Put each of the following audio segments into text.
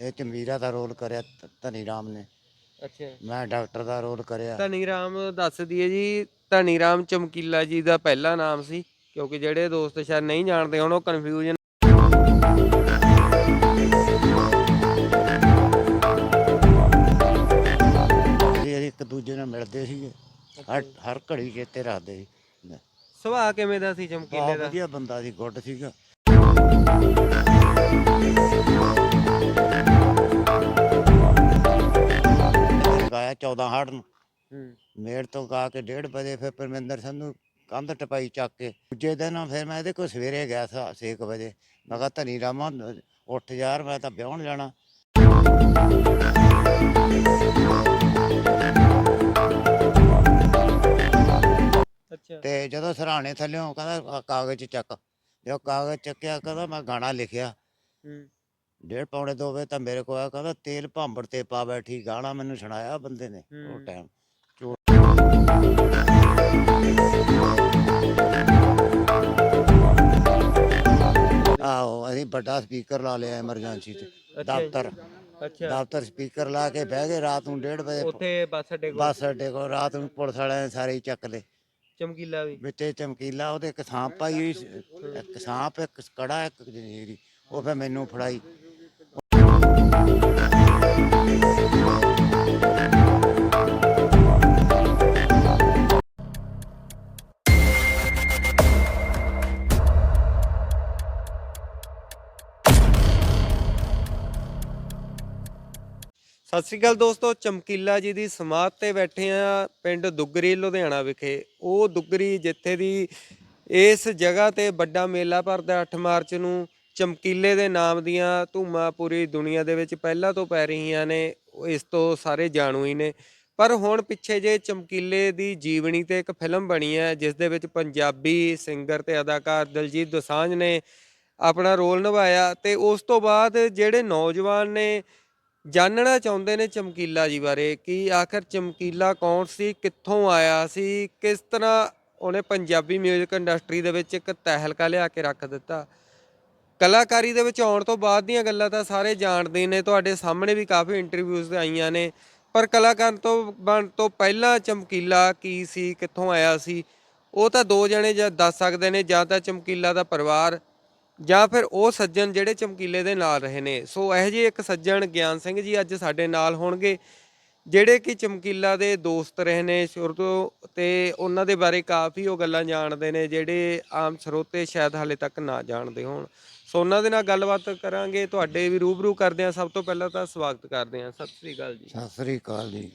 ਇਹ ਚ ਮੀਰਾ ਦਾ ਰੋਲ ਕਰਿਆ ਧ- ਧਨੀ ਰਾਮ ਨੇ। ਅੱਛਾ। ਮੈਂ ਡਾਕਟਰ ਦਾ ਰੋਲ ਕਰਿਆ। ਧਨੀ ਰਾਮ ਦੱਸ ਦਈਏ ਜੀ ਧਨੀ ਰਾਮ ਚਮਕੀਲਾ ਜੀ ਦਾ ਪਹਿਲਾ ਨਾਮ ਸੀ ਕਿਉਂਕਿ ਜਿਹੜੇ ਦੋਸਤ ਸ਼ਾਇਦ ਨਹੀਂ ਜਾਣਦੇ ਹੁਣ ਉਹ ਕਨਫਿਊਜ਼ਨ ਅਸੀਂ ਇੱਕ ਦੂਜੇ ਨਾਲ ਮਿਲਦੇ ਸੀਗੇ। ਹਰ ਹਰ ਘੜੀ ਚੇਤੇ ਰੱਖਦੇ ਸੀ। ਸੁਭਾਅ ਕਿਵੇਂ ਦਾ ਸੀ ਚਮਕੀਲੇ ਬਹੁਤ ਦਾ? ਵਧੀਆ ਬੰਦਾ ਸੀ ਗੁੱਡ ਸੀਗਾ। 14 ਹਾੜ ਨੂੰ। ਹੂੰ। ਮੇੜ ਤੋਂ ਗਾ ਕੇ 1:30 ਵਜੇ ਫਿਰ ਪਰਮਿੰਦਰ ਸੰਧੂ ਕੰਧ ਟਪਾਈ ਚੱਕ ਕੇ। ਦੂਜੇ ਦਿਨ ਫਿਰ ਮੈਂ ਇਹਦੇ ਕੋਲ ਸਵੇਰੇ ਗਿਆ ਸੀ 6 ਵਜੇ। ਮੈਂ ਕਿਹਾ ਧਨੀ ਰਾਮਾ ਉੱਠ ਯਾਰ ਮੈਂ ਤਾਂ ਵਿਆਹਣ ਜਾਣਾ। ਅੱਛਾ। ਤੇ ਜਦੋਂ ਸਰਾਣੇ ਥੱਲਿਓਂ ਕਹਿੰਦਾ ਆਹ ਕਾਗਜ਼ ਚੱਕ। ਜਦੋਂ ਕਾਗਜ਼ ਚੱਕਿਆ ਕਹਿੰਦਾ ਮੈਂ ਗਾਣਾ ਲਿਖਿਆ। ਹੂੰ। ਡੇਢ ਪੌਣੇ ਦੋ ਵਜੇ ਤਾਂ ਮੇਰੇ ਕੋਲ ਆਇਆ ਕਹਿੰਦਾ ਤੇਲ ਭਾਂਬੜ ਤੇ ਪਾ ਬੈਠੀ ਗਾਣਾ ਮੈਨੂੰ ਸੁਣਾਇਆ ਬੰਦੇ ਨੇ। ਉਹ। ਟਾਈਮ ਆਹੋ ਅਸੀਂ ਵੱਡਾ ਸਪੀਕਰ ਲਾ ਲਿਆ ਐਮਰਜੈਂਸੀ ਜੀ। ਦਫ਼ਤਰ। ਅੱਛਾ। ਦਫ਼ਤਰ ਸਪੀਕਰ ਲਾ ਕੇ ਬਹਿ ਗਏ ਰਾਤ ਨੂੰ 1:30 ਵਜੇ ਉੱਥੇ ਬੱਸ ਅੱਡੇ ਕੋਲ? ਬੱਸ ਅੱਡੇ ਕੋਲ ਰਾਤ ਨੂੰ ਪੁਲਿਸ ਵਾਲਿਆਂ ਨੇ ਸਾਰੇ ਹੀ ਚੱਕ ਲਏ। ਚਮਕੀਲਾ ਵੀ? ਵਿੱਚੇ ਚਮਕੀਲਾ ਉਹਦੇ ਇੱਕ ਸਾਂਪ ਪਾਈ ਹੋਈ ਸੀ ਇੱਕ ਸਾਂਪ ਇੱਕ ਕੜਾ ਇੱਕ ਜਨੀਰੀ ਉਹ ਫਿਰ ਮੈਨੂੰ ਫੜਾਈ। ਸਤਿ ਸ੍ਰੀ ਅਕਾਲ ਦੋਸਤੋ, ਚਮਕੀਲਾ ਜੀ ਦੀ ਸਮਾਧ ਤੇ ਬੈਠੇ ਆ ਪਿੰਡ ਦੁੱਗਰੀ, ਲੁਧਿਆਣਾ ਵਿਖੇ। ਉਹ ਦੁੱਗਰੀ ਜਿੱਥੇ ਦੀ ਇਸ ਜਗ੍ਹਾ ਤੇ ਵੱਡਾ ਮੇਲਾ ਭਰਦਾ 8 ਮਾਰਚ ਨੂੰ ਚਮਕੀਲੇ ਦੇ ਨਾਮ ਦੀਆਂ ਧੂਮਾਂ ਪੂਰੀ ਦੁਨੀਆ ਦੇ ਵਿੱਚ ਪਹਿਲਾਂ ਤੋਂ ਪੈ ਰਹੀਆਂ ਨੇ, ਇਸ ਤੋਂ ਸਾਰੇ ਜਾਣੂ ਹੀ ਨੇ। ਪਰ ਹੁਣ ਪਿੱਛੇ ਜੇ ਚਮਕੀਲੇ ਦੀ ਜੀਵਨੀ ਤੇ ਇੱਕ ਫਿਲਮ ਬਣੀ ਹੈ, ਜਿਸ ਦੇ ਵਿੱਚ ਪੰਜਾਬੀ ਸਿੰਗਰ ਤੇ ਅਦਾਕਾਰ ਦਲਜੀਤ ਦੋਸਾਂਝ ਨੇ ਆਪਣਾ ਰੋਲ ਨਿਭਾਇਆ ਤੇ ਉਸ ਤੋਂ ਬਾਅਦ ਜਿਹੜੇ ਨੌਜਵਾਨ ਨੇ ਜਾਣਨਾ ਚਾਹੁੰਦੇ ਨੇ ਚਮਕੀਲਾ ਜੀ ਬਾਰੇ, ਕਿ ਆਖਰ ਚਮਕੀਲਾ ਕੌਣ ਸੀ, ਕਿੱਥੋਂ ਆਇਆ ਸੀ, ਕਿਸ ਤਰ੍ਹਾਂ ਉਹਨੇ ਪੰਜਾਬੀ 뮤직 ਇੰਡਸਟਰੀ ਦੇ ਵਿੱਚ ਇੱਕ ਤਹਿਲਕਾ ਲਿਆ ਕੇ ਰੱਖ ਦਿੱਤਾ। ਕਲਾਕਾਰੀ ਦੇ ਵਿੱਚ ਆਉਣ ਤੋਂ ਬਾਅਦ ਦੀਆਂ ਗੱਲਾਂ ਤਾਂ ਸਾਰੇ ਜਾਣਦੇ ਨੇ, ਤੁਹਾਡੇ ਸਾਹਮਣੇ ਵੀ ਕਾਫੀ ਇੰਟਰਵਿਊਜ਼ ਆਈਆਂ ਨੇ। ਪਰ ਕਲਾਕਾਰ ਤੋਂ ਬਣ ਤੋਂ ਪਹਿਲਾਂ ਚਮਕੀਲਾ ਕੀ ਸੀ, ਕਿੱਥੋਂ ਆਇਆ ਸੀ? ਉਹ ਤਾਂ ਦੋ ਜਣੇ ਜਾਂ ਦੱਸ ਸਕਦੇ ਨੇ, ਜਾਂ ਤਾਂ ਚਮਕੀਲਾ ਦਾ ਪਰਿਵਾਰ, ਜਾਂ ਫਿਰ ਉਹ ਸੱਜਣ ਜਿਹੜੇ ਚਮਕੀਲੇ ਦੇ ਨਾਲ ਰਹੇ ਨੇ। ਸੋ ਇਹੋ ਜਿਹੇ ਇੱਕ ਸੱਜਣ ਗਿਆਨ ਸਿੰਘ ਜੀ ਅੱਜ ਸਾਡੇ ਨਾਲ ਹੋਣਗੇ, ਜਿਹੜੇ ਕਿ ਚਮਕੀਲਾ ਦੇ ਦੋਸਤ ਰਹੇ ਨੇ ਸ਼ੁਰੂ ਤੋਂ, ਤੇ ਉਹਨਾਂ ਦੇ ਬਾਰੇ ਕਾਫੀ ਉਹ ਗੱਲਾਂ ਜਾਣਦੇ ਨੇ, ਜਿਹੜੇ ਆਮ ਸਰੋਤੇ ਸ਼ਾਇਦ ਹਾਲੇ ਤੱਕ ਨਾ ਜਾਣਦੇ ਹੋਣ। ਸੋ ਉਹਨਾਂ ਦੇ ਨਾਲ ਗੱਲਬਾਤ ਕਰਾਂਗੇ ਤੁਹਾਡੇ ਵੀ ਰੂਬਰੂ ਕਰਦੇ ਆ ਸਭ ਤੋਂ ਪਹਿਲਾਂ ਤਾਂ ਸਵਾਗਤ ਕਰਦੇ ਆ ਸਤਿ ਸ੍ਰੀ ਅਕਾਲ ਜੀ। ਸਤਿ ਸ੍ਰੀ ਅਕਾਲ ਜੀ।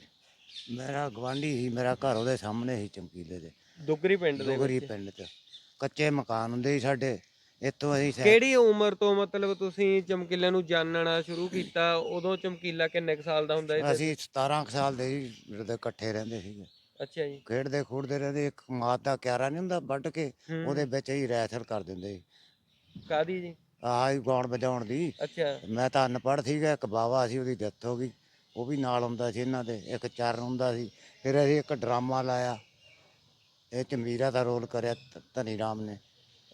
ਮੇਰਾ ਗਵਾਂਢੀ ਸੀ ਮੇਰਾ ਘਰ ਉਹਦੇ ਸਾਹਮਣੇ ਸੀ ਚਮਕੀਲੇ ਦੇ। ਦੁੱਗਰੀ ਪਿੰਡ ਦੇ ਵਿੱਚ ਪਿੰਡ 'ਚ। ਕੱਚੇ ਮਕਾਨ ਹੁੰਦੇ ਸੀ ਸਾਡੇ। ਇੱਥੋਂ ਅਸੀਂ ਕਿਹੜੀ ਉਮਰ ਤੋਂ ਮਤਲਬ ਤੁਸੀਂ ਚਮਕੀਲੇ ਨੂੰ ਜਾਣਨਾ ਸ਼ੁਰੂ ਕੀਤਾ? ਉਦੋਂ ਚਮਕੀਲਾ ਕਿੰਨੇ ਕੁ ਸਾਲ ਦਾ ਹੁੰਦਾ ਸੀ? ਅਸੀਂ 17 ਕੁ ਸਾਲ ਦੇ ਸੀ ਜਦੋਂ ਇਕੱਠੇ ਰਹਿੰਦੇ ਸੀਗੇ। ਅੱਛਾ ਜੀ। ਖੇਡਦੇ ਖੂਡਦੇ ਰਹਿੰਦੇ ਇੱਕ ਮਾਤ ਦਾ ਕਿਆਰਾ ਨਹੀਂ ਹੁੰਦਾ ਵੱਢ ਕੇ ਹੂੰ। ਉਹਦੇ ਵਿੱਚ ਹੀ ਰੈਸਲ ਕਰ ਦਿੰਦੇ ਸੀ। ਕਾਦੀ ਜੀ? ਆਹ ਗਾਉਣ ਵਜਾਉਣ ਦੀ। ਅੱਛਾ। ਮੈਂ ਤਾਂ ਅਨਪੜ੍ਹ ਸੀਗਾ ਇੱਕ ਬਾਵਾ ਸੀ ਉਹਦੀ ਡੈਥ ਹੋ ਗਈ। ਉਹ ਵੀ ਨਾਲ ਹੁੰਦਾ ਸੀ ਇਹਨਾਂ ਦੇ ਇੱਕ ਚਰਨ ਹੁੰਦਾ ਸੀ। ਫਿਰ ਅਸੀਂ ਇੱਕ ਡਰਾਮਾ ਲਾਇਆ। ਇਹ ਚ ਮੀਰਾ ਦਾ ਰੋਲ ਕਰਿਆ ਧ- ਧਨੀ ਰਾਮ ਨੇ।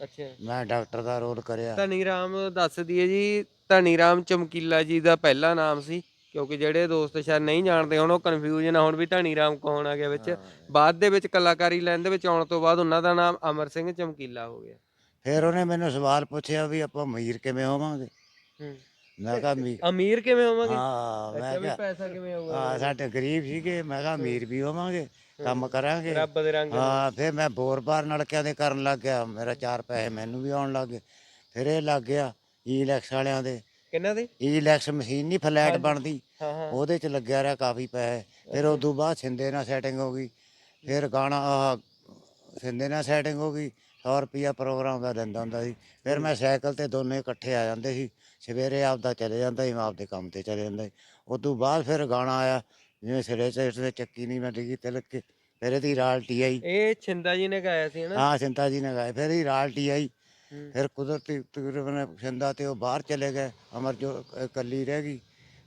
ਅੱਛਾ। ਮੈਂ ਡਾਕਟਰ ਦਾ ਰੋਲ ਕਰਿਆ। ਧਨੀ ਰਾਮ ਦੱਸ ਦਈਏ ਜੀ ਧਨੀ ਰਾਮ ਚਮਕੀਲਾ ਜੀ ਦਾ ਪਹਿਲਾ ਨਾਮ ਸੀ। ਕਿਉਂਕਿ ਜਿਹੜੇ ਦੋਸਤ ਸ਼ਾਇਦ ਨਹੀਂ ਜਾਣਦੇ ਹੁਣ ਉਹ ਕਨਫਿਊਜ਼ਨ ਆ ਹੁਣ ਵੀ ਧਨੀ ਰਾਮ ਕੌਣ ਆ ਗਿਆ ਵਿੱਚ। ਬਾਅਦ ਦੇ ਵਿੱਚ ਕਲਾਕਾਰੀ ਲਾਈਨ ਦੇ ਵਿੱਚ ਆਉਣ ਤੋਂ ਬਾਅਦ ਉਹਨਾਂ ਦਾ ਨਾਮ ਅਮਰ ਸਿੰਘ ਚਮਕੀਲਾ ਹੋ ਗਿਆ। ਫਿਰ ਉਹਨੇ ਮੈਨੂੰ ਸਵਾਲ ਪੁੱਛਿਆ ਵੀ ਆਪਾਂ ਅਮੀਰ ਕਿਵੇਂ ਹੋਵਾਂਗੇ? ਹੂੰ। ਮੈਂ ਕਿਹਾ ਅਮੀਰ ਅਮੀਰ ਕਿਵੇਂ ਹੋਵਾਂਗੇ? ਹਾਂ ਮੈਂ ਕਿਹਾ ਪੈਸਾ ਕਿਵੇਂ ਆਊਗਾ ਹਾਂ ਸਾਡੇ ਗਰੀਬ ਸੀਗੇ ਮੈਂ ਕਿਹਾ ਅਮੀਰ ਵੀ ਹੋਵਾਂਗੇ ਕੰਮ ਕਰਾਂਗੇ। ਰੱਬ ਦੇ ਰੰਗ ਹਾਂ ਫਿਰ ਮੈਂ ਬੋਰ-ਬਾਰ ਨਲਕਿਆਂ ਦੇ ਕਰਨ ਲੱਗ ਗਿਆ ਮੇਰਾ ਚਾਰ ਪੈਸੇ ਮੈਨੂੰ ਵੀ ਆਉਣ ਲੱਗ ਗਏ। ਫਿਰ ਇਹ ਲੱਗ ਗਿਆ ਈਲੈਕਸ ਵਾਲਿਆਂ ਦੇ। ਕਿੰਨਾ ਦੇ? ਈਲੈਕਸ ਮਸ਼ੀਨ ਨਹੀਂ ਫਲੈਟ ਬਣਦੀ। ਉਹਦੇ ਚ ਲੱਗਿਆ ਰਿਹਾ ਕਾਫੀ ਪੈਸੇ। ਫਿਰ ਉਸ ਤੋਂ ਬਾਅਦ ਸਿੰਦੇ ਨਾਲ ਸੈਟਿੰਗ ਹੋ ਗਈ। ਫਿਰ ਗਾਣਾ ਆਹ ਸਿੰਦੇ ਨਾਲ ਸੈਟਿੰਗ ਹੋ ਗਈ। 100 ਰੁਪਿਆ ਪ੍ਰੋਗਰਾਮ ਦਾ ਦਿੰਦਾ ਹੁੰਦਾ ਸੀ। ਫਿਰ ਮੈਂ ਸਾਈਕਲ ਤੇ ਦੋਨੇ ਇਕੱਠੇ ਆ ਜਾਂਦੇ ਸੀ। ਸਵੇਰੇ ਆਪਦਾ ਚਲੇ ਜਾਂਦਾ ਸੀ ਮੈਂ ਆਪਦੇ ਕੰਮ ਤੇ ਚਲੇ ਜਾਂਦਾ ਸੀ। ਉਸ ਤੋਂ ਬਾਅਦ ਫਿਰ ਗਾਣਾ ਆਇਆ ਜਿਵੇਂ ਸਿਰੇ ਤੇ ਤੇ ਚੱਕੀ ਨਹੀਂ ਮੈਂ ਡਿੱਗੀ ਤਿਲਕ ਕੇ ਫਿਰ ਇਹਦੀ ਰਾਲਟੀ ਆਈ ਇਹ ਛਿੰਦਾ ਜੀ ਨੇ ਗਾਇਆ ਸੀ ਹਾਂ ਸਿੰਤਾ ਜੀ ਨੇ ਗਾਇਆ ਫਿਰ ਇਹਦੀ ਰਾਲਟੀ ਆਈ ਹੂੰ। ਫਿਰ ਕੁਦਰਤੀ ਤਕਰੀਬਨ ਸਿੰਦਾ ਤੇ ਉਹ ਬਾਹਰ ਚਲੇ ਗਏ ਅਮਰ ਜੋ ਇਕੱਲੀ ਰਹਿ ਗਈ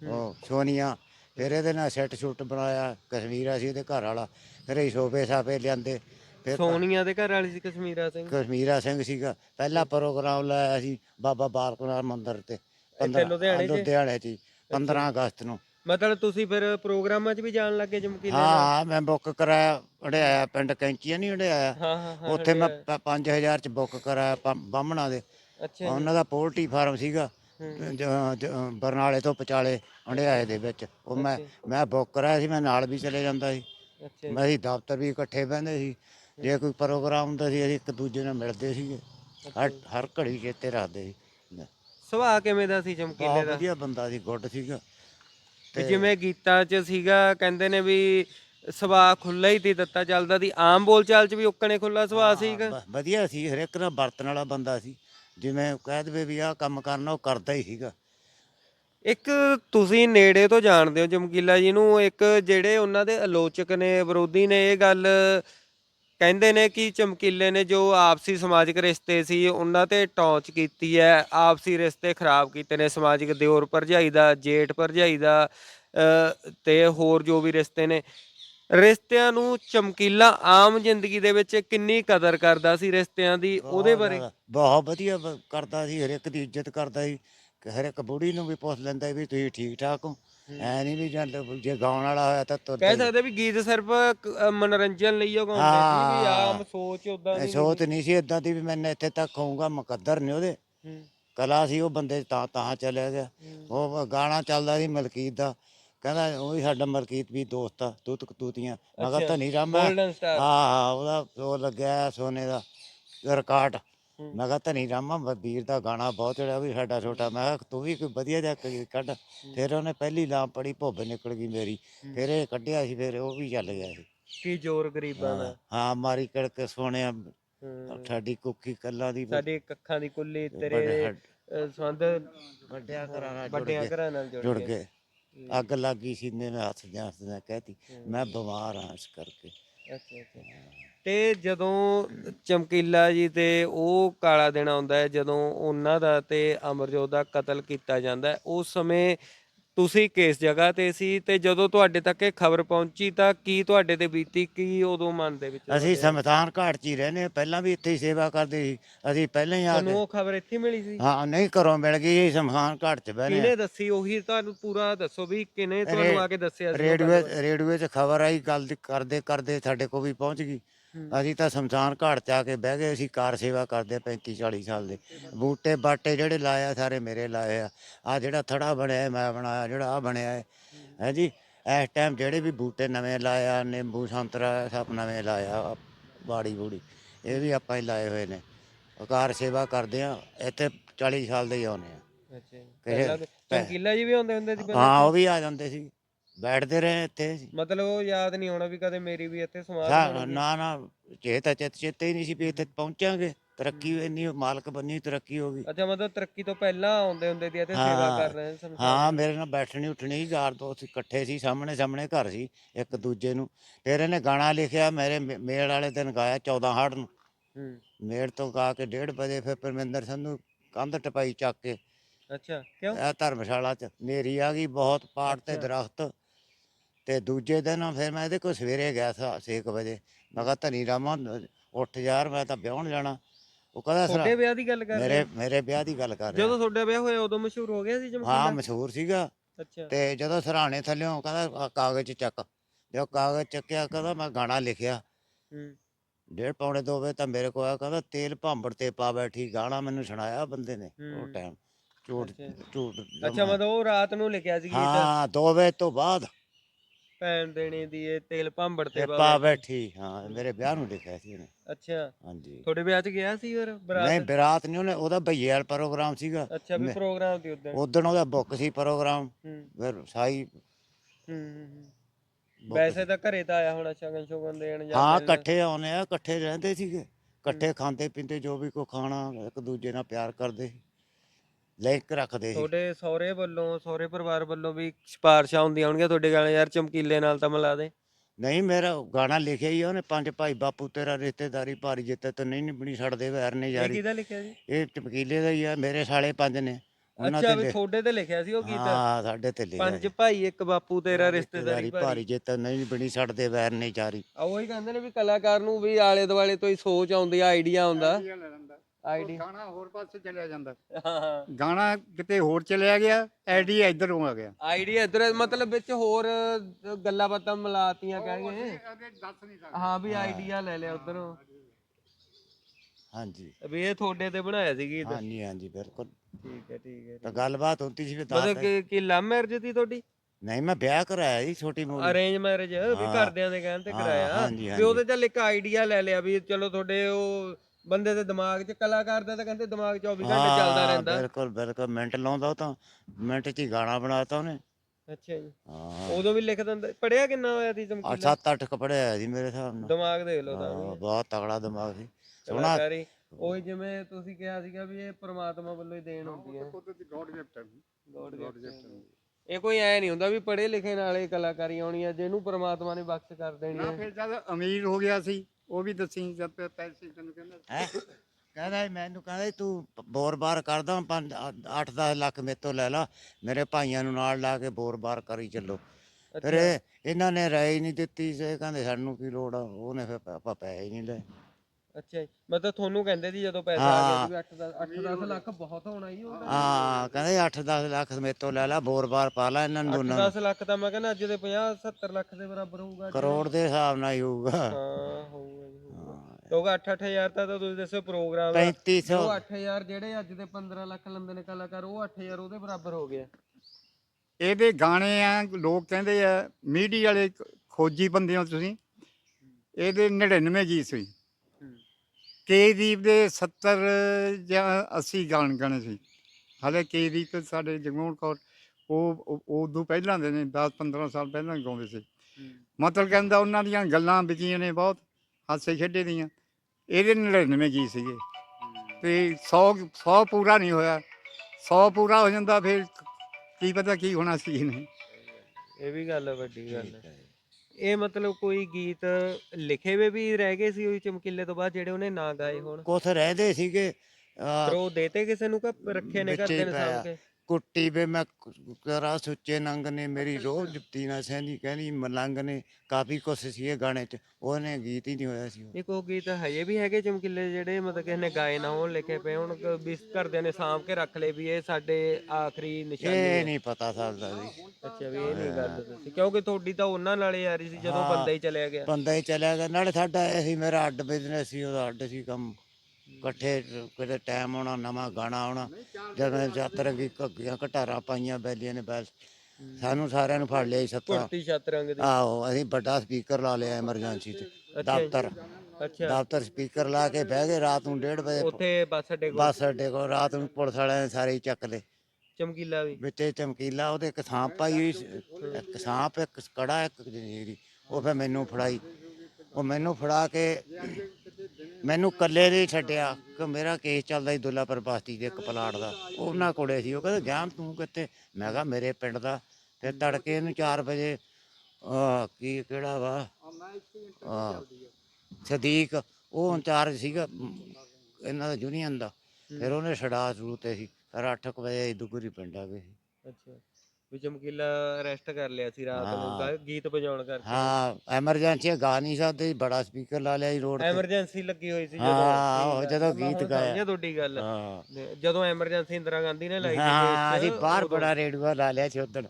ਉਹ ਸੋਨੀਆ। ਫਿਰ ਇਹਦੇ ਨਾਲ ਸੈੱਟ ਸ਼ੂਟ ਬਣਾਇਆ ਕਸ਼ਮੀਰਾ ਸੀ ਇਹਦੇ ਘਰ ਵਾਲਾ ਫਿਰ ਇਹ ਸੋਫੇ ਸਾਫੇ ਲਿਆਂਦੇ ਫਿਰ ਸੋਨੀਆ ਦੇ ਘਰ ਵਾਲੀ ਸੀ ਕਸ਼ਮੀਰਾ ਸਿੰਘ ਕਸ਼ਮੀਰਾ ਸਿੰਘ ਸੀਗਾ ਪਹਿਲਾ ਪ੍ਰੋਗਰਾਮ ਲਾਇਆ ਸੀ ਬਾਬਾ ਬਾਲਕ ਨਾਥ ਮੰਦਿਰ ਤੇ ਇੱਥੇ ਲੁਧਿਆਣੇ 'ਚ? ਲੁਧਿਆਣੇ 'ਚ ਹੀ। 15 ਅਗਸਤ ਨੂੰ ਮਤਲਬ ਤੁਸੀਂ ਫਿਰ ਪ੍ਰੋਗਰਾਮਾਂ 'ਚ ਵੀ ਜਾਣ ਲੱਗੇ ਚਮਕੀਲੇ ਹਾਂ ਮੈਂ ਬੁੱਕ ਕਰਾਇਆ ਉੜਿਆਇਆ ਪਿੰਡ ਕੈਂਚੀਆਂ ਨਹੀਂ ਉੜਿਆਇਆ ਹਾਂ ਹਾਂ ਹਾਂ ਉੱਥੇ ਮੈਂ ਹੰਡਿਆਇਆ। 5000 ਚ ਬੁੱਕ ਕਰਾਇਆ ਪ- ਬਾਹਮਣਾ ਦੇ ਅੱਛਾ ਜੀ। ਉਹਨਾਂ ਦਾ ਪੋਲਟਰੀ ਫਾਰਮ ਸੀਗਾ ਹੂੰ। ਜ- ਜ- ਬਰਨਾਲੇ ਤੋਂ ਪਚਾਲੇ ਹੰਡਿਆਏ ਦੇ ਵਿੱਚ ਉਹ ਮੈਂ ਮੈਂ ਬੁੱਕ ਕਰਾਇਆ ਸੀ ਮੈਂ ਨਾਲ ਵੀ ਚਲੇ ਜਾਂਦਾ ਸੀ ਅੱਛਾ ਜੀ। ਮੈਂ ਅਸੀਂ ਦਫ਼ਤਰ ਵੀ ਇਕੱਠੇ ਬਹਿੰਦੇ ਸੀ ਜੇ ਕੋਈ ਪ੍ਰੋਗਰਾਮ ਹੁੰਦਾ ਸੀ ਅਸੀਂ ਇੱਕ ਦੂਜੇ ਨਾਲ ਮਿਲਦੇ ਸੀਗੇ। ਹਰ ਹਰ ਘੜੀ ਚੇਤੇ ਰੱਖਦੇ ਸੀ। ਸੁਭਾਅ ਕਿਵੇਂ ਦਾ ਸੀ ਚਮਕੀਲੇ ਦਾ? ਵਧੀਆ ਬੰਦਾ ਸੀ ਗੁੱਡ ਸੀਗਾ। ਤੇ ਜਿਵੇਂ ਗੀਤਾਂ 'ਚ ਸੀਗਾ ਕਹਿੰਦੇ ਨੇ ਵੀ ਸੁਭਾਅ ਖੁੱਲਾ ਹੀ ਤੀ ਦਿੱਤਾ ਚੱਲਦਾ ਦੀ ਆਮ ਬੋਲਚਾਲ 'ਚ ਵੀ ਉਕਣੇ ਖੁੱਲਾ ਸੁਭਾਅ ਸੀਗਾ। ਵ- ਵਧੀਆ ਸੀ ਹਰੇਕ ਨਾਲ ਵਰਤਣ ਵਾਲਾ ਬੰਦਾ ਸੀ। ਜਿਵੇਂ ਕਹਿ ਦਵੇ ਵੀ ਆਹ ਕੰਮ ਕਰਨਾ ਉਹ ਕਰਦਾ ਹੀ ਸੀਗਾ। ਇੱਕ ਤੁਸੀਂ ਨੇੜੇ ਤੋਂ ਜਾਣਦੇ ਹੋ ਚਮਕੀਲਾ ਜੀ ਨੂੰ ਇੱਕ ਜਿਹੜੇ ਉਹਨਾਂ ਦੇ ਆਲੋਚਕ ਨੇ ਵਿਰੋਧੀ ਨੇ ਇਹ ਗੱਲ ਕਹਿੰਦੇ ਨੇ ਕਿ ਚਮਕੀਲੇ ਨੇ ਜੋ ਆਪਸੀ ਸਮਾਜਿਕ ਰਿਸ਼ਤੇ ਸੀ ਉਹਨਾਂ ਤੇ ਟੌਂਚ ਕੀਤੀ ਹੈ। ਆਪਸੀ ਰਿਸ਼ਤੇ ਖਰਾਬ ਕੀਤੇ ਨੇ। ਸਮਾਜਿਕ ਦਿਓਰ ਭਰਜਾਈ ਦਾ ਜੇਠ ਭਰਜਾਈ ਦਾ ਤੇ ਹੋਰ ਜੋ ਵੀ ਰਿਸ਼ਤੇ ਨੇ। ਰਿਸ਼ਤਿਆਂ ਨੂੰ ਚਮਕੀਲਾ ਆਮ ਜ਼ਿੰਦਗੀ ਦੇ ਵਿੱਚ ਕਿੰਨੀ ਕਦਰ ਕਰਦਾ ਸੀ ਰਿਸ਼ਤਿਆਂ ਦੀ? ਉਹਦੇ ਬਾਰੇ ਬਹੁਤ ਵਧੀਆ ਕਰਦਾ ਸੀ। ਹਰੇਕ ਦੀ ਇੱਜ਼ਤ ਕਰਦਾ ਸੀ। ਕਿ ਹਰੇਕ ਬੁੜੀ ਨੂੰ ਵੀ ਪੁੱਛ ਲੈਂਦਾ ਵੀ ਤੁਸੀਂ ਠੀਕ ਠਾਕ ਹੋ? ਐ ਨਹੀਂ ਵੀ ਜਾਂ ਜੇ ਗਾਉਣ ਵਾਲਾ ਹੋਇਆ ਤਾਂ ਤੁਰਦਾ ਕਹਿ ਹੀ। ਸਕਦੇ ਵੀ ਗੀਤ ਸਿਰਫ ਕ- ਅ, ਮਨੋਰੰਜਨ ਲਈ ਉਹ ਗਾਉਂਦੇ ਸੀ ਵੀ ਹਾਂ। ਆਮ ਸੋਚ ਉਦਾਂ ਦੀ ਸੋਚ ਨਹੀਂ ਸੀ ਇਦਾਂ ਦੀ ਵੀ ਮੈਂ ਇੱਥੇ ਤੱਕ ਹੋਊਗਾ ਮੁਕੱਦਰ ਨਹੀਂ ਉਹਦੇ ਹੂੰ, ਕਲਾ ਸੀ ਉਹ ਬੰਦੇ ਤਾਂ ਤਾਂ ਚੱਲਿਆ ਗਿਆ ਹੂੰ। ਉਹ ਗਾਣਾ ਚੱਲਦਾ ਸੀ ਮਲਕੀਤ ਦਾ ਕਹਿੰਦਾ ਉਹ ਵੀ ਸਾਡਾ ਮਲਕੀਤ ਵੀ ਦੋਸਤ ਆ ਤੂਤ ਕਤੂਤੀਆਂ ਮੈਂ ਕਿਹਾ ਅੱਛਾ। ਧਨੀ ਰਾਮਾ Golden Star। ਹਾਂ ਹਾਂ ਉਹਦਾ ਉਹ ਲੱਗਿਆ ਸੋਨੇ ਦਾ ਰਿਕਾਰਡ ਹੂੰ। ਮੈਂ ਕਿਹਾ ਧਨੀ ਰਾਮਾ ਵੀਰ ਦਾ ਗਾਣਾ ਬਹੁਤ ਚੜਿਆ ਵੀ ਸਾਡਾ ਛੋਟਾ। ਮੈਂ ਕਿਹਾ ਤੂੰ ਵੀ ਕੋਈ ਵਧੀਆ ਜਿਹਾ ਕੋਈ ਕੱਢ। ਫਿਰ ਉਹਨੇ ਪਹਿਲੀ ਲਾਮ ਪੜੀ ਭੁੱਬ ਨਿਕਲ ਗਈ ਮੇਰੀ। ਫਿਰ ਇਹ ਕੱਢਿਆ ਸੀ ਫਿਰ ਉਹ ਵੀ ਚੱਲ ਗਿਆ ਸੀ। ਕੀ ਜ਼ੋਰ ਗਰੀਬਾਂ ਦਾ? ਹਾਂ, ਮਾਰੀ ਕੜਕ ਸੋਹਣਿਆ। ਸਾਡੀ ਕੁੱਕੀ ਕੱਲਾਂ ਦੀ ਸਾਡੀ ਕੱਖਾਂ ਦੀ ਕੁੱਲੀ ਤੇਰੇ ਸੰਦ ਵੱਡਿਆਂ ਘਰਾਂ ਨਾਲ ਜੁੜ ਵੱਡਿਆਂ ਗਏ। ਘਰਾਂ ਨਾਲ ਜੁੜ ਗਏ। ਅੱਗ ਲੱਗੀ ਸੀਨੇ ਮੈਂ ਹੱਸਦਿਆਂ ਹੱਸਦਿਆਂ ਕਹਿਤੀ ਮੈਂ ਬਿਮਾਰ ਹਾਂ ਇਸ ਕਰਕੇ। ਅੱਛਾ ਅੱਛਾ ਤੇ ਜਦੋਂ ਚਮਕੀਲਾ ਜੀ ਤੇ ਉਹ ਕਾਲਾ ਦਿਨ ਆਉਂਦਾ ਹੈ, ਜਦੋਂ ਉਹਨਾਂ ਦਾ ਤੇ ਅਮਰਜੋਤ ਦਾ ਕਤਲ ਕੀਤਾ ਜਾਂਦਾ ਹੈ, ਉਸ ਸਮੇਂ ਤੁਸੀਂ ਕਿਸ ਜਗ੍ਹਾ ਤੇ ਸੀ ਤੇ ਜਦੋਂ ਤੁਹਾਡੇ ਤੱਕ ਇਹ ਖਬਰ ਪਹੁੰਚੀ ਤਾਂ ਕੀ ਤੁਹਾਡੇ ਤੇ ਬੀਤੀ? ਕੀ ਉਦੋਂ ਮਨ ਦੇ ਵਿੱਚ ਅਸੀਂ ਸਮਤਾਨ ਘਾਟ 'ਚ ਹੀ ਰਹਿੰਦੇ ਹਾਂ, ਪਹਿਲਾਂ ਵੀ ਇੱਥੇ ਹੀ ਸੇਵਾ ਕਰਦੇ ਸੀ। ਅਸੀਂ ਪਹਿਲਾਂ ਹੀ ਆ ਤੁਹਾਨੂੰ ਕੇ ਉਹ ਖਬਰ ਇੱਥੇ ਮਿਲੀ ਸੀ? ਹਾਂ ਨਹੀਂ ਘਰੋਂ ਮਿਲ ਗਈ ਸੀ ਸਮਤਾਨ ਘਾਟ 'ਚ ਬਹਿਨੇ ਕਿਹਨੇ ਦੱਸੀ? ਉਹੀ ਤੁਹਾਨੂੰ ਪੂਰਾ ਦੱਸੋ ਵੀ ਕਿਨੇ ਤੁਹਾਨੂੰ ਆ ਕੇ ਦੱਸਿਆ ਸੀ ਉਹ ਰੇਡੀਓ? ਰੇਡੀਓ 'ਚ ਖਬਰ ਆਈ ਗੱਲ ਦੀ ਕਰਦੇ ਕਰਦੇ ਸਾਡੇ ਕੋਲ ਵੀ ਪਹੁੰਚ ਗਈ। ਅਸੀਂ ਤਾਂ ਸ਼ਮਸ਼ਾਨ ਘਾਟ 'ਚ ਆ ਕੇ ਬਹਿ ਗਏ ਅਸੀਂ ਕਾਰ ਸੇਵਾ ਕਰਦੇ 35 40 ਸਾਲ ਦੇ। ਬੂਟੇ ਬਾਟੇ ਜਿਹੜੇ ਲਾਇਆ ਸਾਰੇ ਮੇਰੇ ਲਾਏ ਆ। ਆ ਜਿਹੜਾ ਥੜਾ ਬਣਿਆ ਮੈਂ ਬਣਾਇਆ ਜਿਹੜਾ ਆ ਬਣਿਆ ਹੈ। ਹੈ। ਜੀ? ਇਸ ਟਾਈਮ ਜਿਹੜੇ ਵੀ ਬੂਟੇ ਨਵੇਂ ਲਾਇਆ ਨਿੰਬੂ ਸੰਤਰਾ ਸਭ ਨਵੇਂ ਲਾਇਆ ਬਾੜੀ ਬੂੜੀ ਇਹ ਵੀ ਆਪਾਂ ਹੀ ਲਾਏ ਹੋਏ ਨੇ। ਕਾਰ ਸੇਵਾ ਕਰਦੇ ਆ ਇੱਥੇ 40 ਸਾਲ ਦੇ ਹੀ ਆਉਨੇ ਆ। ਅੱਛਾ ਚਮਕੀਲਾ ਜੀ ਵੀ ਆਉਂਦੇ ਹੁੰਦੇ ਸੀ? ਹਾਂ ਉਹ ਵੀ ਆ ਜਾਂਦੇ ਸੀ। ਬੈਠਦੇ ਰਹੇ ਇੱਥੇ ਅਸੀਂ। ਮਤਲਬ ਉਹ ਯਾਦ ਨਹੀਂ ਹੋਣਾ ਵੀ ਕਦੇ ਮੇਰੀ ਵੀ ਇੱਥੇ ਸਮਾਧ ਸਾ-। ਨਾ ਨਾ ਚੇਤ ਚੇਤ ਚੇਤੇ ਹੀ ਨਹੀਂ ਸੀ ਵੀ ਇੱਥੇ ਪਹੁੰਚਾਂਗੇ। ਤਰੱਕੀ ਇੰਨੀ ਮਾਲਕ ਬੰਨੀ ਤਰੱਕੀ ਹੋ ਗਈ। ਅੱਛਾ ਮਤਲਬ ਤਰੱਕੀ ਤੋਂ ਪਹਿਲਾਂ ਆਉਂਦੇ ਹੁੰਦੇ ਸੀ ਇੱਥੇ ਸੇਵਾ ਹਾਂ, ਕਰ ਰਹੇ ਸਨ ਹਾਂ ਮੇਰੇ ਨਾਲ ਬੈਠਣੀ ਉੱਠਣੀ ਸੀ ਯਾਰ ਦੋਸਤ ਇਕੱਠੇ ਸੀ ਸਾਹਮਣੇ ਸਾਹਮਣੇ ਘਰ ਸੀ ਇੱਕ ਦੂਜੇ ਨੂੰ। ਫਿਰ ਇਹਨੇ ਗਾਣਾ ਲਿਖਿਆ ਮੇਰੇ ਮੇ- ਮੇਲ ਵਾਲੇ ਦਿਨ ਗਾਇਆ 14 ਹਾੜ ਨੂੰ। ਹੂੰ। ਮੇੜ ਤੋਂ ਗਾ ਕੇ 1:30 ਵਜੇ ਫਿਰ ਪਰਮਿੰਦਰ ਸੰਧੂ ਕੰਧ ਟਪਾਈ ਚੱਕ ਕੇ। ਅੱਛਾ ਕਿਉਂ? ਇਹ ਧਰਮਸ਼ਾਲਾ ਚ ਨੇਰੀ ਆ ਗਈ ਬਹੁਤ ਪਾੜ ਤੇ ਅੱਛਾ। ਦਰਖਤ। ਤੇ ਦੂਜੇ ਦਿਨ ਫਿਰ ਮੈਂ ਇਹਦੇ ਕੋਲ ਸਵੇਰੇ ਗਿਆ ਸੀ 6 ਵਜੇ। ਮੈਂ ਕਿਹਾ ਧਨੀ ਰਾਮਾ ਉੱਠ ਯਾਰ ਮੈਂ ਤਾਂ ਵਿਆਹਣ ਜਾਣਾ। ਉਹ ਕਹਿੰਦਾ ਤੁਹਾਡੇ ਸਰ ਵਿਆਹ ਦੀ ਗੱਲ ਕਰ ਰਹੇ ਮੇਰੇ ਹੋ? ਮੇਰੇ ਵਿਆਹ ਦੀ ਗੱਲ ਕਰ ਰਿਹਾ। ਜਦੋਂ ਤੁਹਾਡਾ ਵਿਆਹ ਹੋਇਆ ਉਦੋਂ ਮਸ਼ਹੂਰ ਹੋ ਗਿਆ ਸੀ ਹਾਂ ਚਮਕੀਲਾ ਮਸ਼ਹੂਰ ਸੀਗਾ। ਅੱਛਾ। ਤੇ ਜਦੋਂ ਸਰਾਣੇ ਥੱਲਿਓਂ ਕਹਿੰਦਾ ਆਹ ਕਾਗਜ਼ ਚੱਕ। ਜਦੋਂ ਕਾਗਜ਼ ਚੱਕਿਆ ਕਹਿੰਦਾ ਮੈਂ ਗਾਣਾ ਲਿਖਿਆ। ਹੂੰ। ਡੇਢ ਪੌਣੇ ਦੋ ਵਜੇ ਤਾਂ ਮੇਰੇ ਕੋਲ ਆਇਆ ਕਹਿੰਦਾ ਤੇਲ ਭਾਂਬੜ ਤੇ ਪਾ ਬੈਠੀ ਗਾਣਾ ਮੈਨੂੰ ਸੁਣਾਇਆ ਬੰਦੇ ਨੇ ਉਹ ਹੂੰ। ਟਾਈਮ ਝੂਠ ਅੱਛਾ। ਝੂਠ ਅੱਛਾ। ਮਤਲਬ ਉਹ ਰਾਤ ਨੂੰ ਲਿਖਿਆ ਸੀ ਗੀਤ? ਹਾਂ 2 ਵਜੇ ਤੋਂ ਬਾਅਦ। ਭੈਣ ਦੇਣੀ ਦੀ ਇਹ ਤੇਲ ਭਾਂਬੜ ਤੇ ਤੇ ਪਾ ਬੈਠੀ। ਹਾਂ ਮੇਰੇ ਵਿਆਹ ਨੂੰ ਲਿਖਿਆ ਸੀ ਉਹਨੇ। ਅੱਛਾ। ਹਾਂਜੀ। ਤੁਹਾਡੇ ਵਿਆਹ 'ਚ ਗਿਆ ਸੀ ਫਿਰ ਨਹੀਂ ਬਰਾਤ ਬਰਾਤ ਨਹੀਂ ਉਹਨੇ ਉਹਦਾ ਭਈਏ ਵਾਲਾ ਪ੍ਰੋਗਰਾਮ ਸੀਗਾ। ਅੱਛਾ ਵੀ ਮੈਂ- ਪ੍ਰੋਗਰਾਮ ਦੀ ਉਦੋਂ ਉਦੋਂ ਉਹਦਾ ਬੁੱਕ ਸੀ ਪ੍ਰੋਗਰਾਮ। ਹੂੰ। ਫਿਰ ਸਾਈ ਹੂੰ, ਹੂੰ ਹੂੰ। book ਵੈਸੇ ਤਾਂ ਘਰੇ ਤਾਂ ਆਇਆ ਹੋਣਾ ਸ਼ਗਨ ਸ਼ੁਗਨ ਦੇਣ ਜਾਂ ਹਾਂ ਮਿਲਣ। ਇਕੱਠੇ ਆਉਨੇ ਆ ਇਕੱਠੇ ਰਹਿੰਦੇ ਸੀਗੇ। ਇਕੱਠੇ ਖਾਂਦੇ ਪੀਂਦੇ ਜੋ ਵੀ ਕੋ ਖਾਣਾ ਇੱਕ ਦੂਜੇ ਨਾਲ ਪਿਆਰ ਕਰਦੇ ਸੀ। ਲਿੰਕ ਰੱਖਦੇ ਸੀ। ਤੁਹਾਡੇ ਸਹੁਰੇ ਵੱਲੋਂ ਸਹੁਰੇ ਪਰਿਵਾਰ ਵੱਲੋਂ ਵੀ ਸਿਫਾਰਸ਼ਾਂ ਹੁੰਦੀਆਂ ਹੋਣਗੀਆਂ ਤੁਹਾਡੇ ਗਾਣੇ ਯਾਰ ਚਮਕੀਲੇ ਨਾਲ ਤਾਂ ਮਿਲਾ ਦੇ ਨਹੀਂ ਮੇਰਾ ਗਾਣਾ ਲਿਖਿਆ ਹੀ ਆ ਉਹਨੇ ਪੰਜ ਭਾਈ ਬਾਪੂ ਤੇਰਾ ਰਿਸ਼ਤੇਦਾਰੀ ਭਾਰੀ ਜਿੱਤੇ ਤੇ ਨਹੀਂ ਨਿਬਣੀ ਛੱਡਦੇ ਵੈਰ ਨੇ ਇਹ ਯਾਰੀ ਕਿਹਦਾ ਲਿਖਿਆ ਜੀ? ਇਹ ਚਮਕੀਲੇ ਦਾ ਹੀ ਆ ਮੇਰੇ ਸਾਲੇ ਪੰਜ ਨੇ। ਉਹਨਾਂ ਅੱਛਾ ਤੇ ਵੀ ਲਿਖ- ਤੁਹਾਡੇ ਤੇ ਲਿਖਿਆ ਸੀ ਉਹ ਗੀਤ? ਹਾਂ ਸਾਡੇ ਤੇ ਲਿਖਿਆ ਪੰਜ ਭਾਈ ਇੱਕ ਬਾਪੂ ਤੇਰਾ ਰਿਸ਼ਤੇਦਾਰੀ ਭਾਰੀ। ਭਾਰੀ ਜਿੱਤੇ ਨਹੀਂ ਬਣੀ ਛੱਡਦੇ ਵੈਰ ਨੇ ਜਾਰੀ ਆ ਉਹੀ ਕਹਿੰਦੇ ਨੇ ਵੀ ਕਲਾਕਾਰ ਨੂੰ ਵੀ ਆਲੇ ਦੁਆਲੇ ਤੋਂ ਹੀ ਸੋਚ ਆਉਂਦੀ ਆ ਆਈਡੀਆ ਆਉਂਦਾ ਆਈਡੀ ਗਾਣਾ ਹੋਰ ਪਾਸੇ ਚਲਿਆ ਜਾਂਦਾ। ਹਾਂ ਗਾਣਾ ਕਿਤੇ ਹੋਰ ਚਲਿਆ ਗਿਆ ਆਈਡੀ ਇਧਰੋਂ ਆ ਗਿਆ। ਆਈਡੀ ਇਧਰ ਮਤਲਬ ਵਿੱਚ ਹੋਰ ਗੱਲਾਂ ਬਾਤਾਂ ਮਿਲਾਤੀਆਂ ਕਹਿੰਗੇ ਦੱਸ ਨਹੀਂ ਸਕਦਾ। ਹਾਂ ਵੀ ਆਈਡੀਆ ਲੈ ਲਿਆ ਉਧਰੋਂ। ਹਾਂਜੀ। ਵੀ ਇਹ ਤੁਹਾਡੇ ਤੇ ਬਣਾਇਆ ਸੀ ਗੀਤ ਹਾਂਜੀ ਹਾਂਜੀ ਬਿਲਕੁਲ। ਠੀਕ ਹੈ ਠੀਕ ਹੈ ਤਾਂ ਗੱਲਬਾਤ ਹੁੰਦੀ ਸੀ ਵੀ ਤਾਂ ਮਤਲਬ ਕਿ ਕਿ ਲਵ ਮੈਰਿਜ ਸੀ ਤੁਹਾਡੀ? ਨਹੀਂ ਮੈਂ ਵਿਆਹ ਕਰਾਇਆ ਜੀ ਛੋਟੀ ਮੋਟੀ। ਅਰੇਂਜ ਮੈਰਿਜ ਵੀ ਹਾਂ। ਘਰਦਿਆਂ ਦੇ ਕਹਿਣ ਤੇ ਹਾਂ, ਕਰਾਇਆ। ਹਾਂਜੀ, ਵੀ। ਉਹਦੇ ਚੱਲ ਇੱਕ ਆਈਡੀਆ ਲੈ ਲਿਆ ਵੀ ਚਲੋ ਤੁਹਾਡੇ ਉਹ ਬੰਦੇ ਦੇ ਦਿਮਾਗ 'ਚ ਕਲਾਕਾਰ ਦਾ ਤਾਂ ਕਹਿੰਦੇ ਦਿਮਾਗ 24 ਘੰਟੇ ਚੱਲਦਾ ਹਾਂ, ਰਹਿੰਦਾ। ਬਿਲਕੁਲ ਬਿਲਕੁਲ ਮਿੰਟ ਲਾਉਂਦਾ ਉਹ ਤਾਂ। ਮਿੰਟ 'ਚ ਹੀ ਗਾਣਾ ਬਣਾਤਾ ਉਹਨੇ। ਅੱਛਾ ਜੀ। ਹਾਂ। ਉਦੋਂ ਵੀ ਲਿਖ ਦਿੰਦਾ ਪੜਿਆ ਕਿੰਨਾ ਹੋਇਆ ਸੀ ਅੱਠ ਚਮਕੀਲਾ ਸੱਤ ਅੱਠ ਕੱਪੜੇ ਜੀ ਮੇਰੇ ਹਿਸਾਬ ਨਾਲ। ਦਿਮਾਗ ਦੇਖ ਲਓ ਤਾਂ ਹਾਂ, ਬਹੁਤ ਤਗੜਾ ਦਿਮਾਗ ਸੀ। ਸੋਹਣਾ। ਕਲਾਕਾਰੀ ਉਹੀ ਜਿਵੇਂ ਤੁਸੀਂ ਕਿਹਾ ਸੀਗਾ ਵੀ ਇਹ ਪ੍ਰਮਾਤਮਾ ਵੱਲੋਂ ਹੀ ਦੇਣ ਹੁੰਦੀ ਹੈ। ਗੋਡ ਗਿਫਟ ਗੋਡ ਇਹ ਕੋਈ ਐ ਨਹੀਂ ਹੁੰਦਾ ਵੀ ਪੜ੍ਹੇ ਲਿਖੇ ਨਾਲ ਇਹ ਕਲਾਕਾਰੀ ਆਉਣੀ ਹੈ ਜਿਹਨੂੰ ਪ੍ਰਮਾਤਮਾ ਨੇ ਬਖਸ਼ ਕਰ ਦੇਣੀ ਨਾ ਹੈ। ਫਿਰ ਜਦ ਅਮੀਰ ਹੋ ਗਿਆ ਸੀ ਉਹ ਵੀ ਦੱਸੀ ਜਦ ਪੈ- ਪੈਸੇ ਤੈਨੂੰ ਕਹਿੰਦਾ ਹੈ? ਕਹਿੰਦਾ ਸੀ ਮੈਨੂੰ ਕਹਿੰਦਾ ਸੀ ਤੂੰ ਬੋਰ-ਬਾਰ ਕਰਦਾ 8-10 ਲੱਖ ਮੇਰੇ ਤੋਂ ਲੈ ਲਾ ਮੇਰੇ ਭਾਈਆਂ ਨੂੰ ਨਾਲ ਲਾ ਕੇ ਬੋਰ-ਬਾਰ ਕਰੀ ਚੱਲੋ। ਫਿਰ ਇਹ- ਇਹਨਾਂ ਨੇ ਰਾਏ ਨਹੀਂ ਦਿੱਤੀ ਸੇ ਕਹਿੰਦੇ ਸਾਨੂੰ ਕੀ ਲੋੜ ਆ ਉਹਨੇ ਫਿਰ ਆਪਾਂ ਪੈਸੇ ਹੀ ਨਹੀਂ ਲਏ। ਅੱਛਾ ਜੀ ਮਤਲਬ ਤੁਹਾਨੂੰ ਕਹਿੰਦੇ ਸੀ ਜਦੋਂ ਪੈਸਾ ਆ ਗਿਆ ਸੀ 8 10 8 10 ਲੱਖ ਬਹੁਤ ਹੋਣਾ ਜੀ ਉਹ ਹਾਂ ਕਹਿੰਦੇ 8-10 ਲੱਖ ਮੇਰੇ ਤੋਂ ਲੈ ਲਾ ਬੋਰ-ਬਾਰ ਪਾ ਲਾ ਇਹਨਾਂ ਨੂੰ ਦੋਨਾਂ 10 ਲੱਖ ਤਾਂ ਮੈਂ ਕਹਿੰਦਾ ਅੱਜ ਦੇ 50 70 ਲੱਖ ਦੇ ਬਰਾਬਰ ਹੋਊਗਾ ਅੱਜ। ਕਰੋੜ ਦੇ ਹਿਸਾਬ ਨਾਲ ਹੀ ਹੋਊਗਾ। ਹਾਂ ਹੋਊਗਾ ਜੀ ਹੋਊਗਾ। ਕਿਉਂਕਿ 8 8000 ਤਾਂ ਤਾਂ ਤੁਸੀਂ ਦੱਸੋ ਪ੍ਰੋਗਰਾਮ ਆ। 3500 ਉਹ 8000 ਜਿਹੜੇ ਅੱਜ ਦੇ 15 ਲੱਖ ਲੰਦੇ ਨੇ ਕਲਾਕਾਰ ਉਹ 8000 ਉਹਦੇ ਬਰਾਬਰ ਹੋ ਗਿਆ। ਇਹਦੇ ਗਾਣੇ ਆ ਲੋਕ ਕਹਿੰਦੇ ਆ ਮੀਡੀਆ ਵਾਲੇ ਖੋਜੀ ਬੰਦੇ ਹੋ ਤੁਸੀਂ। ਇਹਦੇ 99 ਗੀਤ ਸੀ। ਕੇਦੀਪ ਦੇ 70 ਜਾਂ 80 ਗਾਣ ਗਾਣੇ ਸੀ। ਹਾਲੇ ਕੇਦੀਪ ਤੇ ਸਾਡੇ ਜਗਮੋਹਨ ਕੌਰ ਉਹ ਉਹ- ਉਦੋਂ ਪਹਿਲਾਂ ਦੇ ਨੇ 10 15 ਸਾਲ ਪਹਿਲਾਂ ਗਾਉਂਦੇ ਸੀ। ਮਤਲਬ ਕਹਿੰਦਾ ਉਹਨਾਂ ਦੀਆਂ ਗੱਲਾਂ ਵਿਕੀਆਂ ਨੇ ਬਹੁਤ ਹਾਸੇ ਖੇਡੇ ਦੀਆਂ। ਇਹਦੇ 99 ਗੀਤ ਸੀਗੇ। ਤੇ 100 100 ਪੂਰਾ ਨਹੀਂ ਹੋਇਆ। 100 ਪੂਰਾ ਹੋ ਜਾਂਦਾ ਫਿਰ ਕੀ ਪਤਾ ਕੀ ਹੋਣਾ ਸੀ ਨਹੀਂ। ਇਹ ਵੀ ਗੱਲ ਵੱਡੀ ਗੱਲ ਹੈ ਇਹ ਮਤਲਬ ਕੋਈ ਗੀਤ ਲਿਖੇ ਹੋਏ ਵੀ ਰਹਿ ਗਏ ਸੀ ਉਹ ਚਮਕੀਲੇ ਤੋਂ ਬਾਅਦ ਜਿਹੜੇ ਉਹਨੇ ਨਾ ਗਾਏ ਹੋਣ ਕੁਛ ਰਹਿੰਦੇ ਸੀਗੇ ਅਹ, ਪਰ ਉਹ ਦੇਤੇ ਕਿਸੇ ਨੂੰ ਕਿ ਰੱਖੇ ਨੇ ਵਿੱਚੇ ਨੇ ਪਿਆ। ਸਾਂਭ ਕੇ ਕੁੱਟੀ ਵੇ ਮੈਂ ਕਰਾ ਸੁੱਚੇ ਨੰਗ ਨੇ ਮੇਰੀ ਰੋਹ ਜੁੱਤੀ ਨਾ ਸਹਿੰਦੀ ਕਹਿੰਦੀ ਮਲੰਗ ਨੇ ਕਾਫੀ ਕੁਛ ਸੀ ਇਹ ਗਾਣੇ 'ਚ ਉਹਨੇ ਗੀਤ ਹੀ ਨਹੀਂ ਹੋਇਆ ਸੀ ਉਹ। ਇੱਕ ਉਹ ਗੀਤ ਹਜੇ ਵੀ ਹੈਗੇ ਚਮਕੀਲੇ ਜਿਹੜੇ ਮਤਲਬ ਕਿਸੇ ਨੇ ਗਾਏ ਨਾ ਹੋਣ ਲਿਖੇ ਪਏ ਹੁਣ ਵੀ ਘਰਦਿਆਂ ਨੇ ਸਾਂਭ ਕੇ ਰੱਖ ਲਏ ਵੀ ਇਹ ਸਾਡੇ ਆਖਰੀ ਨਿਸ਼ਾਨੀ ਇਹ ਹੈ ਨਹੀਂ ਪਤਾ ਸਕਦਾ ਜੀ ਅੱਛਾ ਵੀ ਇਹ ਨਹੀਂ ਗੱਲ ਦੱਸੀ ਕਿਉਂਕਿ ਤੁਹਾਡੀ ਤਾਂ ਉਹਨਾਂ ਨਾਲ ਹੀ ਆ ਰਹੀ ਸੀ ਜਦੋਂ ਹਾਂ। ਬੰਦਾ ਹੀ ਚਲਿਆ ਗਿਆ ਬੰਦਾ ਹੀ ਚਲਿਆ ਗਿਆ ਨਾਲੇ ਸਾਡਾ ਇਹ ਸੀ ਮੇਰਾ ਅੱਡ ਬਿਜ਼ਨਸ ਸੀ ਉਹਦਾ ਅੱਡ ਸੀ ਕੰਮ ਇਕੱਠੇ ਕਿਤੇ ਟਾਈਮ ਆਉਣਾ ਨਵਾਂ ਗਾਣਾ ਆਉਣਾ ਜਦੋਂ ਚਾਤਰੰਗੀ ਘੱਗੀਆਂ ਘਟਾਰਾਂ ਪਾਈਆਂ ਬੈਲੀਆਂ ਨੇ ਬੈਲ ਸਾਨੂੰ ਸਾਰਿਆਂ ਨੂੰ ਫੜ ਲਿਆ ਸੀ ਸੱਤਾਂ। ਕੁਰਤੀ ਛੱਤ ਰੰਗ ਦੀ। ਆਹੋ ਅਸੀਂ ਵੱਡਾ ਸਪੀਕਰ ਲਾ ਲਿਆ ਐਮਰਜੈਂਸੀ ਜੀ। ਦਫ਼ਤਰ। ਅੱਛਾ। ਦਫ਼ਤਰ ਸਪੀਕਰ ਲਾ ਕੇ ਬਹਿ ਗਏ ਰਾਤ ਨੂੰ 1:30 ਵਜੇ। ਉੱਥੇ ਬੱਸ ਅੱਡੇ ਕੋਲ। ਬੱਸ ਅੱਡੇ ਕੋਲ ਰਾਤ ਨੂੰ ਪੁਲਿਸ ਵਾਲਿਆਂ ਨੇ ਸਾਰੇ ਹੀ ਚੱਕ ਲਏ। ਚਮਕੀਲਾ ਵੀ। ਵਿੱਚ ਚਮਕੀਲਾ ਉਹਦੇ ਇੱਕ ਸਾਂਪ ਪਾਈ ਹੋਈ ਸੀ, ਇੱਕ ਸਾਂਪ ਇੱਕ ਕੜਾ ਇੱਕ ਜੰਜੀਰੀ ਉਹ ਫਿਰ ਮੈਨੂੰ ਫੜਾਈ। ਉਹ ਮੈਨੂੰ ਫੜਾ ਕੇ ਮੈਨੂੰ ਇਕੱਲੇ ਨਹੀਂ ਛੱਡਿਆ ਕਿ ਮੇਰਾ ਕੇਸ ਚੱਲਦਾ ਸੀ ਦੁੱਲਾਪੁਰ ਬਸਤੀ ਦੇ ਇੱਕ ਪਲਾਟ ਦਾ। ਉਹਨਾਂ ਕੋਲੇ ਸੀ ਉਹ ਕਹਿੰਦੇ ਗਿਆਨ ਤੂੰ ਕਿੱਥੇ? ਮੈਂ ਕਿਹਾ ਮੇਰੇ ਪਿੰਡ ਦਾ। ਤੇ ਤੜਕੇ ਨੂੰ 4 ਵਜੇ ਆ ਕੀ ਕਿਹੜਾ ਵਾ? ਆ ਸਦੀਕ ਉਹ ਇੰਚਾਰਜ ਸੀਗਾ ਇਹਨਾਂ ਦਾ ਯੂਨੀਅਨ ਦਾ। ਫਿਰ ਉਹਨੇ ਛੜਾ ਸ਼ੁਰੂ ਤੇ ਸੀ। ਫਿਰ 8 ਵਜੇ ਦੁਗਰੀ ਪਿੰਡ ਆ ਗਏ ਸੀ। ਅੱਛਾ। ਵੀ ਚਮਕੀਲਾ ਅਰੈਸਟ ਕਰ ਲਿਆ ਸੀ ਰਾਤ ਨੂੰ। ਗਾ- ਗੀਤ ਵਜਾਉਣ ਕਰਕੇ। ਹਾਂ ਐਮਰਜੈਂਸੀ ਗਾ ਨਹੀਂ ਸਕਦੇ ਬੜਾ ਸਪੀਕਰ ਲਾ ਲਿਆ ਸੀ ਰੋਡ ਤੇ। ਐਮਰਜੈਂਸੀ ਲੱਗੀ ਹੋਈ ਸੀ ਜਦੋਂ ਹਾਂ, ਉਹ ਠੀਕ ਆ, ਜਦੋਂ ਮੈਂ ਗੀਤ ਗਾਇਆ। ਸਮਝਿਆ ਤੁਹਾਡੀ ਗੱਲ। ਹਾਂ। ਤੇ ਜਦੋਂ ਐਮਰਜੈਂਸੀ ਇੰਦਰਾ ਗਾਂਧੀ ਨੇ ਲਾਈ ਸੀ ਹਾਂ ਦੇਸ਼ 'ਚ, ਅਸੀਂ ਬਾਹਰ ਉਦੋਂ- ਬੜਾ ਰੇਡੀਓ ਲਾ ਲਿਆ ਸੀ ਉਦੋਂ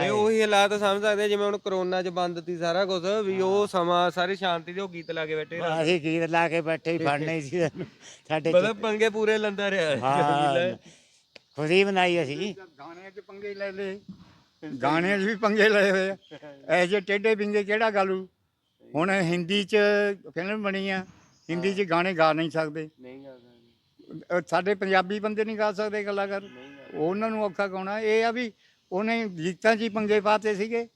ਤੇ ਉਹੀ ਹਾਲਾਤ ਸਮਝ ਸਕਦੇ ਆ, ਜਿਵੇਂ ਹੁਣ ਕਰੋਨਾ 'ਚ ਬੰਦ ਸੀ ਸਾਰਾ ਕੁਝ ਵੀ ਉਹ ਸਮਾਂ ਸਾਰੀ ਸ਼ਾਂਤੀ ਦੇ ਉਹ ਗੀਤ ਲਾ ਕੇ ਬੈਠੇ ਰਹੇ। ਅਸੀਂ ਗੀਤ ਲਾ ਕੇ ਬੈਠੇ ਹੀ ਫੜਨੇ ਸੀ। ਸਾਨੂੰ। ਸਾਡੇ ਮਤਲਬ ਪੰਗੇ ਪੂਰੇ ਲੰਦਾ ਰਿਹਾ। ਹਾਂ। ਖੁਸ਼ੀ ਮਨਾਈ ਅਸੀਂ। ਗਾਣਿਆਂ 'ਚ ਪੰਗੇ ਲੈ ਲਏ। ਗਾਣਿਆਂ 'ਚ ਵੀ ਪੰਗੇ ਲਏ ਹੋਏ ਆ। ਐ ਜੇ ਟੇਡੇ ਪਿੰਗੇ ਕਿਹੜਾ ਗਾਲੂ ਹੁਣ ਹਿੰਦੀ 'ਚ ਫਿਲਮ ਬਣੀ ਆ। ਹਿੰਦੀ 'ਚ ਗਾਣੇ ਗਾ ਨਹੀਂ ਸਕਦੇ। ਨਹੀਂ ਸਾਡੇ ਪੰਜਾਬੀ ਬੰਦੇ ਨਹੀਂ ਗਾ ਸਕਦੇ ਕਲਾਕਾਰ ਉਹਨਾਂ ਨੂੰ ਔਖਾ ਗਾਉਣਾ ਇਹ ਆ ਵੀ ਉਹਨੇ ਗੀਤਾਂ 'ਚ ਹੀ ਪੰਗੇ ਪਾਤੇ ਸੀਗੇ।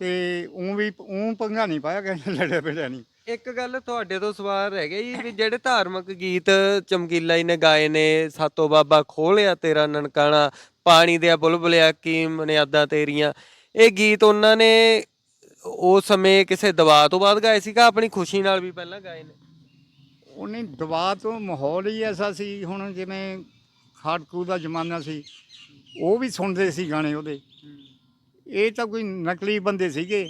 ਤੇ ਉਹ ਵੀ ਉਹ ਪੰਗਾ ਨਹੀਂ ਪਾਇਆ ਕਹਿੰਦੇ ਲੜੇ ਪਿੜਿਆ ਨਹੀਂ। ਇੱਕ ਗੱਲ ਤੁਹਾਡੇ ਤੋਂ ਸਵਾਲ ਰਹਿ ਗਿਆ ਜੀ ਵੀ ਜਿਹੜੇ ਧਾਰਮਿਕ ਗੀਤ ਚਮਕੀਲਾ ਜੀ ਨੇ ਗਾਏ ਨੇ ਸਾਤੋ ਬਾਬਾ ਖੋਲਿਆ ਤੇਰਾ ਨਨਕਾਣਾ ਪਾਣੀ ਦੇ ਬੁਲਬੁਲਿਆ ਕੀ ਮਨਿਆਦਾਂ ਤੇਰੀਆਂ। ਇਹ ਗੀਤ ਉਹਨਾਂ ਨੇ ਉਸ ਸਮੇਂ ਕਿਸੇ ਦਬਾਅ ਤੋਂ ਬਾਅਦ ਗਾਏ ਸੀਗਾ ਆਪਣੀ ਖੁਸ਼ੀ ਨਾਲ ਵੀ ਪਹਿਲਾਂ ਗਾਏ ਨੇ? ਉਹਨੇ ਦਬਾਅ ਤੋਂ ਮਾਹੌਲ ਹੀ ਐਸਾ ਸੀ ਹੁਣ ਜਿਵੇਂ ਖਾੜਕੂ ਦਾ ਜ਼ਮਾਨਾ ਸੀ ਉਹ ਵੀ ਸੁਣਦੇ ਸੀ ਗਾਣੇ ਉਹਦੇ। ਇਹ ਤਾਂ ਕੋਈ ਨਕਲੀ ਬੰਦੇ ਸੀਗੇ।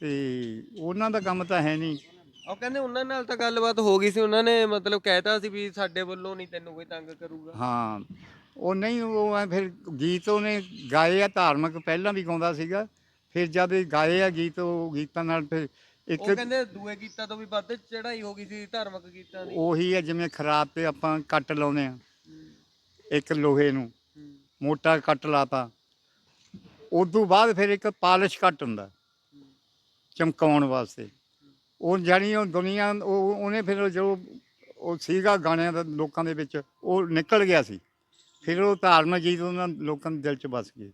ਤੇ ਉਹਨਾਂ ਦਾ ਕੰਮ ਤਾਂ ਹੈ ਨਹੀਂ। ਉਹ ਕਹਿੰਦੇ ਉਹਨਾਂ ਨਾਲ ਤਾਂ ਗੱਲਬਾਤ ਹੋ ਗਈ ਸੀ ਉਹਨਾਂ ਨੇ ਮਤਲਬ ਕਹਿਤਾ ਸੀ ਵੀ ਸਾਡੇ ਵੱਲੋਂ ਨਹੀਂ ਤੈਨੂੰ ਕੋਈ ਤੰਗ ਕਰੂਗਾ। ਹਾਂ ਉਹ ਨਹੀਂ ਉਹ ਐਂ ਫਿਰ ਗੀਤ ਉਹਨੇ ਗਾਏ ਆ ਧਾਰਮਿਕ ਪਹਿਲਾਂ ਵੀ ਗਾਉਂਦਾ ਸੀਗਾ ਫਿਰ ਜਦ ਇਹ ਗਾਏ ਆ ਗੀਤ ਉਹ ਗੀਤਾਂ ਨਾਲ ਫਿਰ ਇੱਕ ਉਹ ਕਹਿੰਦੇ ਦੂਏ ਗੀਤਾਂ ਤੋਂ ਵੀ ਵੱਧ ਚੜਾਈ ਹੋ ਗਈ ਸੀ ਧਾਰਮਿਕ ਗੀਤਾਂ ਦੀ। ਉਹੀ ਹੈ ਜਿਵੇਂ ਖਰਾਬ ਤੇ ਆਪਾਂ ਕੱਟ ਲਾਉਨੇ ਆ ਹੂੰ, ਇੱਕ ਲੋਹੇ ਨੂੰ ਹੂੰ, ਮੋਟਾ ਕੱਟ ਲਾਤਾ ਉਦੋਂ ਬਾਅਦ ਫਿਰ ਇੱਕ ਪਾਲਿਸ਼ ਕੱਟ ਹੁੰਦਾ। ਚਮਕਾਉਣ ਵਾਸਤੇ। ਉਹ ਜਾਣੀ ਉਹ ਦੁਨੀਆ ਉਹ ਉਹਨੇ ਫਿਰ ਜੋ ਉਹ ਸੀਗਾ ਗਾਣਿਆਂ ਦਾ ਲੋਕਾਂ ਦੇ ਵਿੱਚ ਉਹ ਨਿਕਲ ਗਿਆ ਸੀ। ਫਿਰ ਉਹ ਧਾਰਮਿਕ ਗੀਤ ਉਹਨਾਂ ਲੋਕਾਂ ਦੇ ਦਿਲ 'ਚ ਵੱਸ ਗਏ।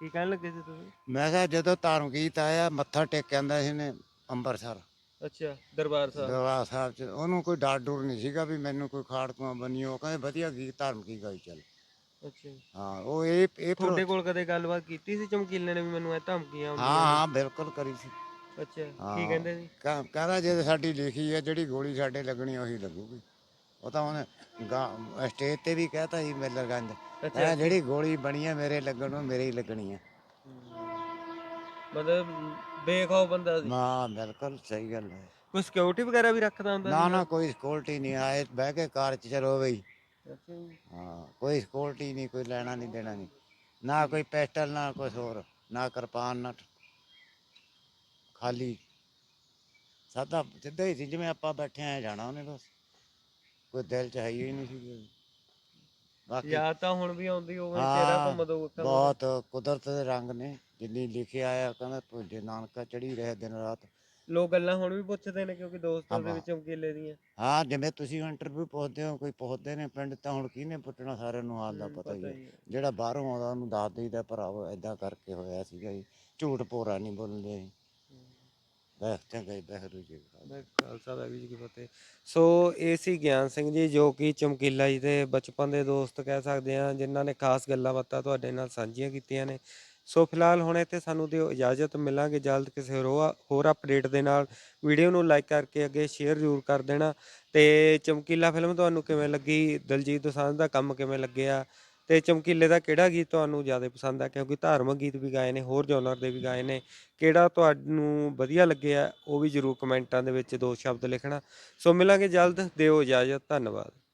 ਕੀ ਕਹਿਣ ਲੱਗੇ ਸੀ ਤੁਸੀਂ? ਮੈਂ ਕਿਹਾ ਜਦੋਂ ਧਾਰਮ ਗੀਤ ਆਇਆ ਮੱਥਾ ਟੇਕ ਆਂਦਾ ਸੀ ਨੇ ਅੰਮ੍ਰਿਤਸਰ ਅੱਛਾ ਦਰਬਾਰ ਸਾਹਿਬ। ਦਰਬਾਰ ਸਾਹਿਬ ਚ। ਉਹਨੂੰ ਕੋਈ ਡਰ ਡਰ ਨਹੀਂ ਸੀਗਾ ਵੀ ਮੈਨੂੰ ਕੋਈ ਖਾੜ ਕੋ ਬਣੀ ਉਹ ਕਹਿੰਦੇ ਵਧੀਆ ਗੀਤ ਧਾਰਮ ਕੀ ਗਾਈ ਚੱਲ। ਅੱਛਾ ਹਾਂ ਉਹ ਇਹ ਇਹ ਭਰੋ- ਤੁਹਾਡੇ ਕੋਲ ਕਦੇ ਗੱਲਬਾਤ ਕੀਤੀ ਸੀ ਚਮਕੀਲੇ ਨੇ ਵੀ ਮੈਨੂੰ ਇਹ ਧਮਕੀਆਂ ਹਾਂ ਆਉਂਦੀਆਂ ਹਾਂ ਬਿਲਕੁਲ ਕਰੀ ਸੀ? ਅੱਛਾ ਹਾਂ। ਕੀ ਕਹਿੰਦੇ ਸੀ? ਕਹ- ਕਹਿੰਦਾ ਜੇ ਸਾਡੀ ਲਿਖੀ ਹੈ ਜਿਹੜੀ ਗੋਲੀ ਸਾਡੇ ਲੱਗਣੀ ਉਹੀ ਲੱਗੂਗੀ। ਉਹ ਤਾਂ ਉਹਨੇ ਸਟੇਜ ਤੇ ਵੀ ਕਹਿਤਾ ਸੀ ਮੇਲਰਗੰਜ। ਅੱਛਾ। ਜਿਹੜੀ ਗੋਲੀ ਬਣੀ ਹੈ ਮੇਰੇ ਲੱਗਣ ਨੂੰ ਮੇਰੇ ਹੀ ਲੱਗਣੀ ਹੈ ਮਤਲਬ ਬੇਖੌਫ ਬੰਦਾ ਸੀ। ਹਾਂ ਬਿਲਕੁਲ ਸਹੀ ਗੱਲ ਹੈ। ਕੋਈ ਸਿਕਿਉਰਿਟੀ ਵਗੈਰਾ ਵੀ ਰੱਖਦਾ ਹੁੰਦਾ ਨਾ ਸੀ? ਨਾ ਕੋਈ ਸਕਿਉਰਟੀ ਨਹੀਂ ਆਏ ਬਹਿ ਕੇ ਕਾਰ 'ਚ ਚਲੋ ਬਈ। ਹਾਂ ਕੋਈ ਸਕਿਉਰਟੀ ਨਹੀਂ ਕੋਈ ਲੈਣਾ ਨਹੀਂ ਦੇਣਾ ਨਹੀਂ। ਨਾ ਕੋਈ ਪਿਸਟਲ ਨਾ ਕੁਛ ਹੋਰ ਨਾ ਕਿਰਪਾਨ ਨਾ ਖਾਲੀ। ਸਾਦਾ ਸਿੱਧਾ ਹੀ ਸੀ ਜਿਵੇਂ ਆਪਾਂ ਬੈਠੇ ਆ ਜਾਣਾ ਉਹਨੇ ਬਸ। ਕੋਈ ਦਿਲ ਚ ਹੈ ਹੀ ਨਹੀਂ ਸੀ ਬਾਕੀ ਯਾਦ ਤਾਂ ਹੁਣ ਵੀ ਆਉਂਦੀ ਹੋਵੇ ਚਿਹਰਾ ਘੁੰਮ ਦੋ। ਬਹੁਤ ਕੁਦਰਤ ਦੇ ਰੰਗ ਨੇ। ਜਿੰਨੀ ਲਿਖਿਆ ਆ ਕਹਿੰਦਾ ਭੁੱਜੇ ਨਾਨਕਾ ਚੜੀ ਰਹੇ ਦਿਨ ਰਾਤ। ਲੋਕ ਗੱਲਾਂ ਹੁਣ ਵੀ ਪੁੱਛਦੇ ਨੇ ਕਿਉਂਕਿ ਦੋਸਤਾਂ ਦੇ। ਵਿੱਚ ਚਮਕੀਲੇ ਦੀਆਂ। ਹਾਂ ਜਿਵੇਂ ਤੁਸੀਂ ਇੰਟਰਵਿਊ ਪੁੱਛਦੇ ਹੋ ਕੋਈ ਪੁੱਛਦੇ ਨੇ ਪਿੰਡ ਤਾਂ ਹੁਣ ਕਿਹਨੇ ਪੁੱਟਣਾ ਸਾਰਿਆਂ ਨੂੰ ਹਾਲ ਦਾ ਪਤਾ ਹੀ। ਜਿਹੜਾ ਬਾਹਰੋਂ ਆਉਂਦਾ ਉਹਨੂੰ ਦੱਸ ਦੇਈਦਾ ਭਰਾਵੋ ਐਦਾਂ ਕਰਕੇ ਹੋਇਆ ਸੀਗਾ ਜੀ। ਝੂਠ ਪੋਰਾ ਨਹੀਂ ਬੋਲਦੇ ਜੀ ਬਸ ਚੰਗਾ ਜੀ ਬਹਿਰੂ ਜੀ ਮੈਂ ਖਾਲਸਾ ਵਾਹਿਗੁਰੂ ਜੀ ਕੀ ਫਤਿਹ। ਸੋ ਇਹ ਸੀ ਗਿਆਨ ਸਿੰਘ ਜੀ ਜੋ ਕਿ ਚਮਕੀਲਾ ਜੀ ਦੇ ਬਚਪਨ ਦੇ ਦੋਸਤ ਕਹਿ ਸਕਦੇ ਆ ਜਿਨ੍ਹਾਂ ਨੇ ਖਾਸ ਗੱਲਾਂ ਬਾਤਾਂ ਤੁਹਾਡੇ ਨਾਲ ਸਾਂਝੀਆਂ ਕੀਤੀਆਂ ਨੇ। ਸੋ ਫਿਲਹਾਲ ਹੁਣ ਇੱਥੇ ਸਾਨੂੰ ਦਿਓ ਇਜਾਜ਼ਤ, ਮਿਲਾਂਗੇ ਜਲਦ ਕਿਸੇ ਹੋਰ ਹੋਰ ਅਪਡੇਟ ਦੇ ਨਾਲ। ਵੀਡੀਓ ਨੂੰ ਲਾਈਕ ਕਰਕੇ ਅੱਗੇ ਸ਼ੇਅਰ ਜ਼ਰੂਰ ਕਰ ਦੇਣਾ। ਤੇ ਚਮਕੀਲਾ ਫਿਲਮ ਤੁਹਾਨੂੰ ਕਿਵੇਂ ਲੱਗੀ? ਦਲਜੀਤ ਦੋਸਾਂਝ ਦਾ ਕੰਮ ਕਿਵੇਂ ਲੱਗਿਆ? ਤੇ ਚਮਕੀਲੇ ਦਾ ਕਿਹੜਾ ਗੀਤ ਤੁਹਾਨੂੰ ਜ਼ਿਆਦਾ ਪਸੰਦ ਆ? ਕਿਉਂਕਿ ਧਾਰਮਿਕ ਗੀਤ ਵੀ ਗਾਏ ਨੇ, ਹੋਰ ਜਨਰ ਦੇ ਵੀ ਗਾਏ ਨੇ। ਕਿਹੜਾ ਤੁਹਾਨੂੰ ਵਧੀਆ ਲੱਗਿਆ? ਉਹ ਵੀ ਜਰੂਰ ਕਮੈਂਟਾਂ ਦੇ ਵਿੱਚ ਦੋ ਸ਼ਬਦ ਲਿਖਣਾ। ਸੋ ਮਿਲਾਂਗੇ ਜਲਦ, ਦਿਓ ਇਜਾਜ਼ਤ, ਧੰਨਵਾਦ।